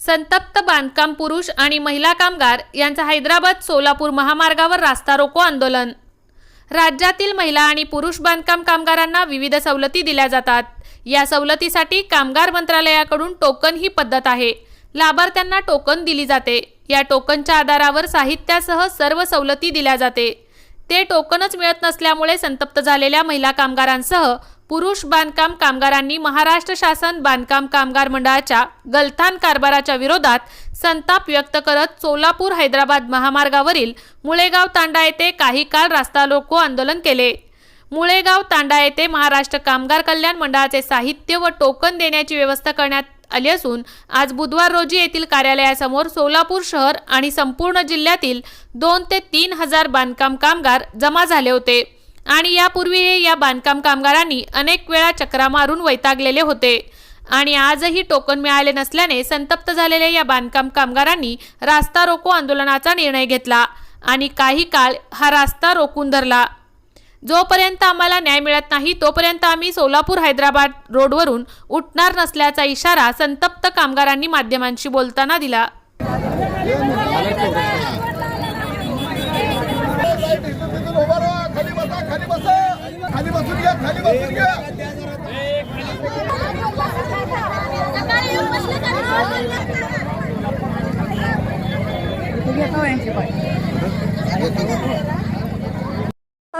संतप्त बांधकाम पुरुष आणि महिला कामगार यांचं हैदराबाद सोलापूर महामार्गावर रास्ता रोको आंदोलन. राज्यातील महिला आणि पुरुष बांधकाम कामगारांना विविध सवलती दिल्या जातात. या सवलतीसाठी कामगार मंत्रालयाकडून टोकन ही पद्धत आहे. लाभार्थ्यांना टोकन दिली जाते. या टोकनच्या आधारावर साहित्यासह सर्व सवलती दिल्या जाते. ते टोकनच मिळत नसल्यामुळे संतप्त झालेल्या महिला कामगारांसह पुरुष बांधकाम कामगारांनी महाराष्ट्र शासन बांधकाम कामगार मंडळाच्या गलथान कारभाराच्या विरोधात संताप व्यक्त करत सोलापूर हैदराबाद महामार्गावरील मुळेगाव तांडा येथे काही काळ रास्ता रोको आंदोलन केले. मुळेगाव तांडा येथे महाराष्ट्र कामगार कल्याण मंडळाचे साहित्य व टोकन देण्याची व्यवस्था करण्यात आली असून आज बुधवार रोजी येथील कार्यालयासमोर सोलापूर शहर आणि संपूर्ण जिल्ह्यातील दोन ते तीन हजार बांधकाम कामगार जमा झाले होते. आणि यापूर्वीही या बांधकाम कामगारांनी अनेक वेळा चक्रा मारून वैतागलेले होते. आणि आजही टोकन मिळाले नसल्याने संतप्त झालेल्या या बांधकाम कामगारांनी रास्ता रोको आंदोलनाचा निर्णय घेतला आणि काही काळ हा रास्ता रोखून धरला. जोपर्यंत आम्हाला न्याय मिळत नाही तोपर्यंत आम्ही सोलापूर हैदराबाद रोडवरून उठणार नसल्याचा इशारा संतप्त कामगारांनी माध्यमांशी बोलताना दिला.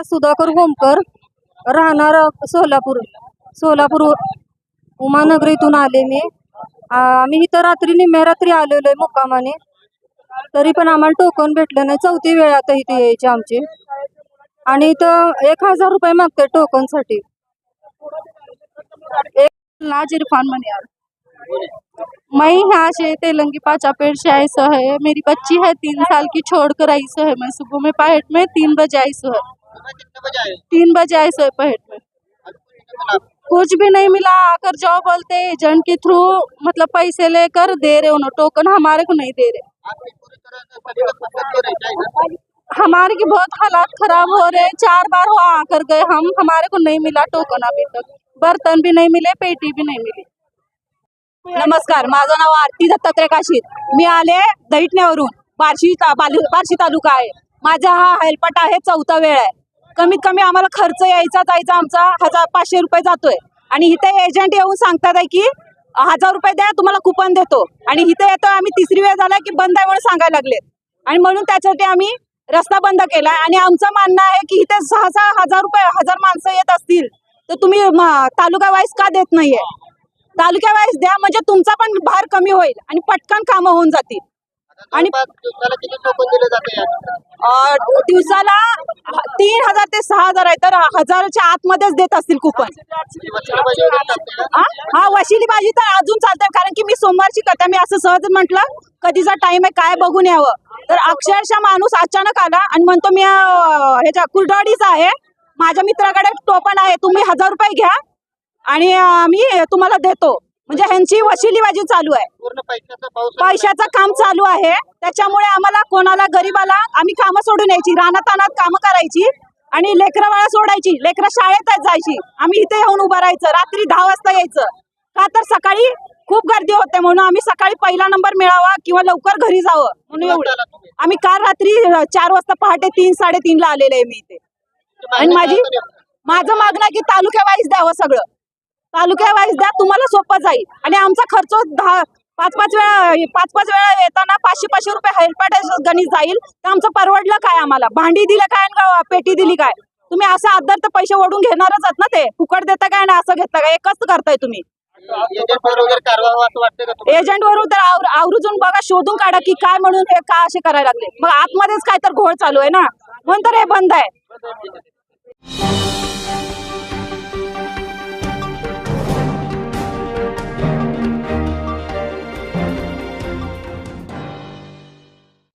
सुधाकर गोमकर राहणार सोलापूर सोलापूर उमानगरीतून आले मी. आम्ही इथं रात्री निम्म्या रात्री आलेलो आहे मुक्कामाने. तरी पण आम्हाला टोकन भेटलं नाही चौथी वेळ आता इथे यायची आमची. आणि इथं एक हजार रुपये मागतात टोकनसाठी. एक नाज इरफान मनियार मैं यहाँ से तेलंगी पाचा पेड़ से आई सो है। मेरी बच्ची है, तीन साल की छोड़ कर आई सो है। मैं सुबह में पहाड़ में तीन बजे आई सो है। तीन बजे आई सो है पहाड़ में। कुछ भी नहीं मिला, आकर जाओ बोलते एजेंट के थ्रू मतलब पैसे लेकर दे रहे उन्होंने टोकन हमारे को नहीं दे रहे। हमारे की बहुत हालात खराब हो रहे हैं। चार बार हो आकर गए। हम हमारे को नहीं मिला टोकन अभी तक। बर्तन भी नहीं मिले पेटी भी नहीं मिली। नमस्कार माझं नाव आरती दत्तात्रय काशीत मी आले दैठण्यावरून बार्शी ता- बार्शी तालुका आहे. माझा हा हेल्पट आहे चौथा वेळ आहे. कमीत कमी आम्हाला खर्च यायचा जायचा आमचा. हजार पाचशे रुपये जातोय. आणि इथे एजंट येऊन सांगतात आहे की हजार रुपये द्या तुम्हाला कुपन देतो. आणि इथे येतो आम्ही तिसरी वेळ झाला की बंद आहे म्हणून सांगायला लागलेत. आणि म्हणून त्याच्यासाठी आम्ही रस्ता बंद केला आणि आमचं म्हणणं आहे की इथे सहा सहा हजार रुपये हजार माणसं येत असतील तर तुम्ही तालुका वाईज का देत नाहीये? तालुक्या वाईज द्या म्हणजे तुमचा पण भार कमी होईल आणि पटकन कामं होऊन जातील. आणि दिवसाला तीन हजार ते सहा हजार आहे तर हजाराच्या आतमध्येच देत असतील कुपन हा? वशिली भाजी तर अजून चालतंय कारण की मी सोमवारची कथा मी असं सहज म्हटलं कधीचा टाइम आहे काय बघून यावं. तर अक्षरशः माणूस अचानक आला आणि म्हणतो मी ह्याच्या कुलडवाडीचा आहे माझ्या मित्राकडे टोपण आहे तुम्ही हजार रुपये घ्या आणि मी तुम्हाला देतो. म्हणजे ह्यांची वशिलीबाजी चालू आहे. पैशाचं काम चालू आहे. त्याच्यामुळे आम्हाला कोणाला गरीबाला आम्ही कामं सोडून यायची रानात अनात कामं करायची आणि लेकरं बाळा सोडायची. लेकरं शाळेतच जायची. आम्ही इथे येऊन उभं राहायचं. रात्री दहा वाजता यायचं. का तर सकाळी खूप गर्दी होते म्हणून आम्ही सकाळी पहिला नंबर मिळावा किंवा लवकर घरी जावं म्हणून एवढं. आम्ही काल रात्री चार वाजता पहाटे तीन साडेतीन ला आलेले आहे मी इथे. आणि माझी माझं मागणं आहे की तालुक्या वाईज द्यावं सगळं. तालुक्या वाईज द्या तुम्हाला सोपं जाईल. आणि आमचा खर्च दहा पाच पाच वेळा पाच पाच वेळा येताना पाचशे पाचशे रुपये हेल्पट गणित जाईल. तर आमचं परवडलं काय आम्हाला? भांडी दिलं काय आणि पेटी दिली काय? तुम्ही असं अद्दर तर पैसे ओढून घेणारच आहात ना ते. फुकट देता काय ना असं घेता काय? एकच करताय तुम्ही. एजंट वरून तर आवर्जून बघा शोधून काढा की काय म्हणून हे का असे करायला लागले. मग आतमध्येच काय तर घोळ चालू आहे ना? म्हणून तर हे बंद आहे.